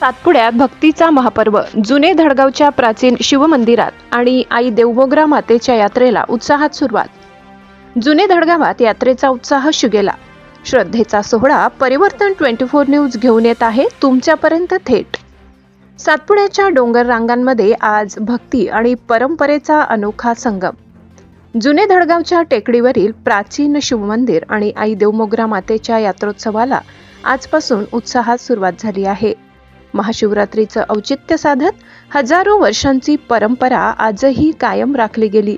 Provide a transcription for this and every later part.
सातपुड्यात भक्तीचा महापर्व जुने धडगावच्या प्राचीन शिवमंदिरात आणि आई देवमोगरा मातेच्या यात्रेला उत्साहात सुरुवात. जुने धडगावात यात्रेचा उत्साह शिगेला. श्रद्धेचा सोहळा परिवर्तन ट्वेंटी फोर न्यूज घेऊन येत आहे तुमच्यापर्यंत थेट. सातपुड्याच्या डोंगर रांगांमध्ये आज भक्ती आणि परंपरेचा अनोखा संगम. जुने धडगावच्या टेकडीवरील प्राचीन शिवमंदिर आणि आई देवमोगरा मातेच्या यात्रोत्सवाला आजपासून उत्साहात सुरुवात झाली आहे. महाशिवरात्रीचं औचित्य साधत हजारो वर्षांची परंपरा आजही कायम राखली गेली.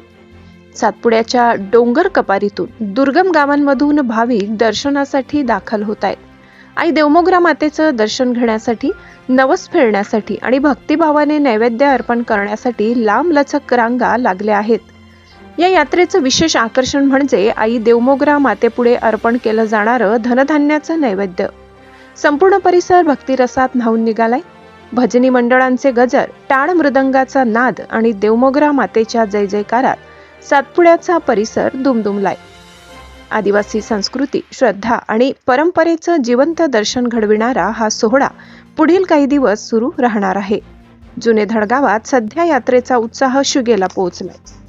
सातपुड्याच्या डोंगर कपारीतून दुर्गम गावांमधून भाविक दर्शनासाठी दाखल होत आहेत आई देवमोगरा मातेचं दर्शन घेण्यासाठी नवस फिरण्यासाठी आणि भक्तिभावाने नैवेद्य अर्पण करण्यासाठी लांबलचक रांगा लागल्या आहेत. या यात्रेचं विशेष आकर्षण म्हणजे आई देवमोगरा मातेपुढे अर्पण केलं जाणारं धनधान्याचं नैवेद्य. संपूर्ण परिसर भक्तिरसात न्हावून निघालाय. भजनी मंडळांचे गजर टाळ मृदंगाचा नाद आणि देवमोगरा मातेच्या जय जयकारात सातपुड्याचा परिसर दुमदुमलाय. आदिवासी संस्कृती श्रद्धा आणि परंपरेचं जिवंत दर्शन घडविणारा हा सोहळा पुढील काही दिवस सुरू राहणार आहे. जुने धडगावात सध्या यात्रेचा उत्साह शिगेला पोहोचलाय.